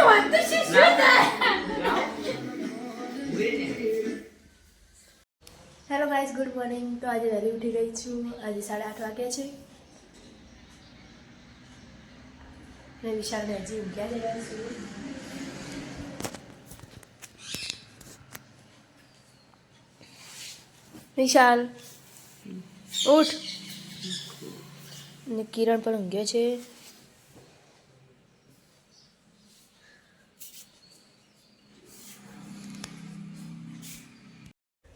Hello guys good morning તો આજે વહેલી ઉઠી ગઈ છું. આજે સાડા આઠ વાગ્યા છે. ને વિશાલ હજી ઉઠ્યા જ છું વિશાલ, ઉઠ. ને કિરણ પણ ઊંઘ્યો છે.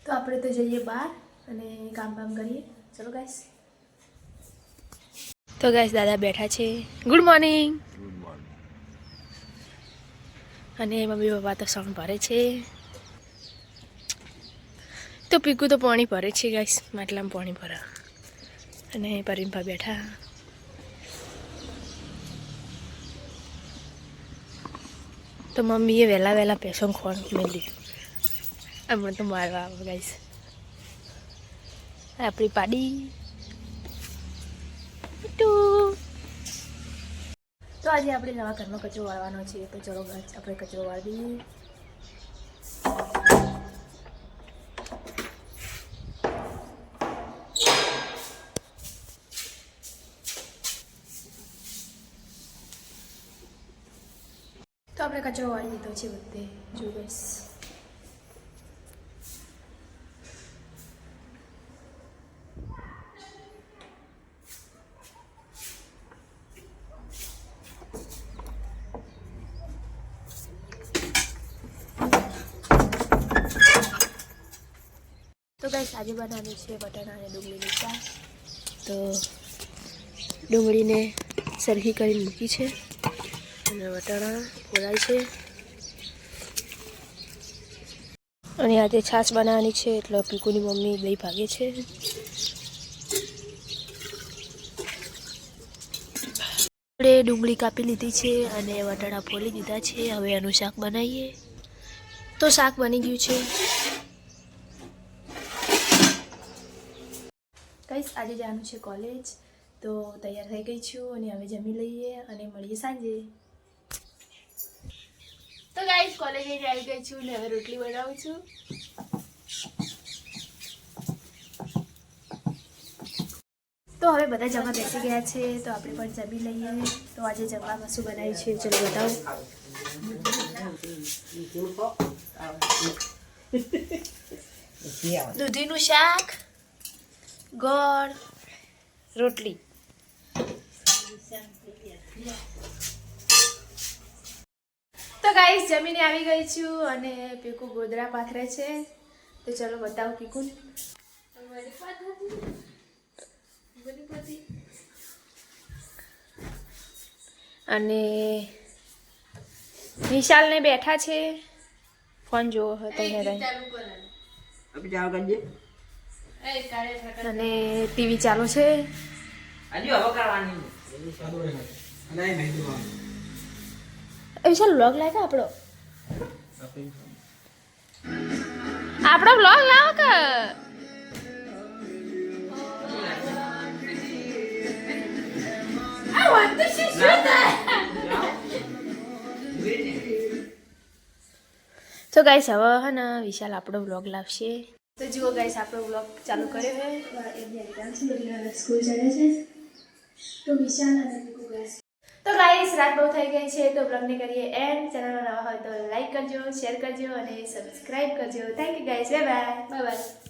તો આપણે તો જઈએ બહાર અને કામ કામ કરીએ. ચલો ગાઈસ તો ગાઈસ દાદા બેઠા છે. ગુડ મોર્નિંગ અને મમ્મી પપ્પા તો સોંગ ભરે છે. તો પીકું તો પાણી ભરે છે ગાઈસ માટલામાં પાણી ભરા. અને પરીનભા બેઠા. તો મમ્મીએ વહેલા વહેલા પેશન ખોણ મેળવી હમણાં તો મારવા આવે ગાઈસ આપણી પાડી. તો આજે આપણે નવા ઘરમાં કચરો વાળવાનો છે, તો ચલો આપણે કચરો વાળી દઈએ તો આપણે કચરો વાળી દીધો છે બધે. જો બસ ગાઈસ, આજે બનાવવાની છે બટાણા અને ડુંગળીની ચા તો ડુંગળીને સરખી કરીને મૂકી છે. અને વટાણા ફોલાય છે. અને આજે છાશ બનાવવાની છે, એટલે પીકુની મમ્મી દહીં ભાગે છે. આપણે ડુંગળી કાપી લીધી છે અને વટાણા ફોલી દીધા છે. હવે એનું શાક બનાવીએ. તો શાક બની ગયું છે. કઈશ આજે જવાનું છે કોલેજ તો તૈયાર થઈ ગઈ છું અને હવે જમી લઈએ અને મળીએ સાંજે. તો ગાઈસ કોલેજે આવી ગઈ છું ને હવે રોટલી બનાવું છું. તો હવે બધા જમવા બેસી ગયા છે, તો આપણે પણ જમી લઈએ. તો આજે જમવામાં શું બનાવ્યું છે ચલો બતાવું. દૂધીનું શાક ગોળ રોટલી. તો ગાઈસ જમીને આવી ગઈ છું અને પીકુ ગોદરા પાથરે છે. તો ચલો બતાવો પીકુ અને વિશાલને બેઠા છે. ફોન જોવો હતો અહીંયા અને ટીવી ચાલુ છે. વિશાલ બ્લોગ લાગે આપણો? આપણો વ્લોગ લાવો કે? તો ગાઈસ હવે હે ને વિશાલ આપણો વ્લોગ લાવશે. તો જુઓ ગાઈસ આપણો વ્લોગ ચાલુ કર્યો છે. સ્કૂલ ચાલે છે તો વિશાલ અને તો ગાઈસ રાત બહુ થઈ ગઈ છે તો બ્લોગને કરીએ એન્ડ ચેનલમાં નવા હોય તો લાઈક કરજો શેર કરજો અને સબસ્ક્રાઇબ કરજો. Thank you guys bye bye bye bye